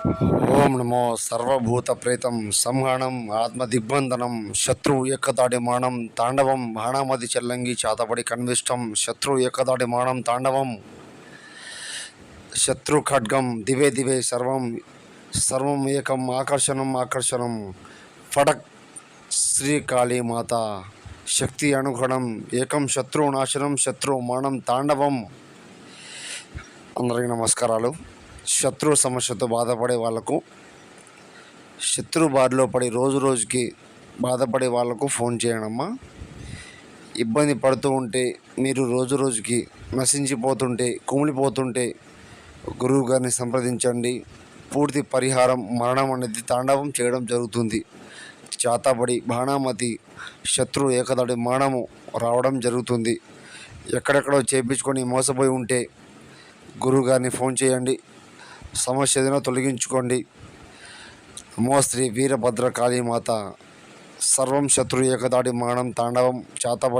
ఓం నమో సర్వభూత ప్రేతం సంహణం ఆత్మ దిగ్బంధనం శత్రు ఏకదాడి మానం తాండవం బాణామతి చెల్లంగి చాతపడి కన్విష్టం శత్రువు ఏకదాడి మానం తాండవం శత్రు ఖడ్గం దివే దివే సర్వం సర్వం ఏకం ఆకర్షణం ఆకర్షణం ఫడక్ శ్రీకాళీమాత శక్తి అనుగుణం ఏకం శత్రు నాశనం శత్రు మానం తాండవం. అందరికీ నమస్కారాలు. శత్రు సమస్యతో బాధపడే వాళ్ళకు శత్రు బారిలో పడి రోజు రోజుకి బాధపడే వాళ్ళకు ఫోన్ చేయడమ్మా. ఇబ్బంది పడుతూ ఉంటే మీరు రోజు రోజుకి నశించిపోతుంటే కుమిలిపోతుంటే గురువు గారిని సంప్రదించండి. పూర్తి పరిహారం మరణం అనేది తాండవం చేయడం జరుగుతుంది. చాతబడి బాణామతి శత్రు ఏకదడి మరణము రావడం జరుగుతుంది. ఎక్కడెక్కడో చేపించుకొని మోసపోయి ఉంటే గురువు గారిని ఫోన్ చేయండి. సమస్య ఏదైనా తొలగించుకోండి. మోస్త్రీ వీరభద్ర కాళీమాత సర్వం శత్రు ఏకదాడి మానం తాండవం చేతబడి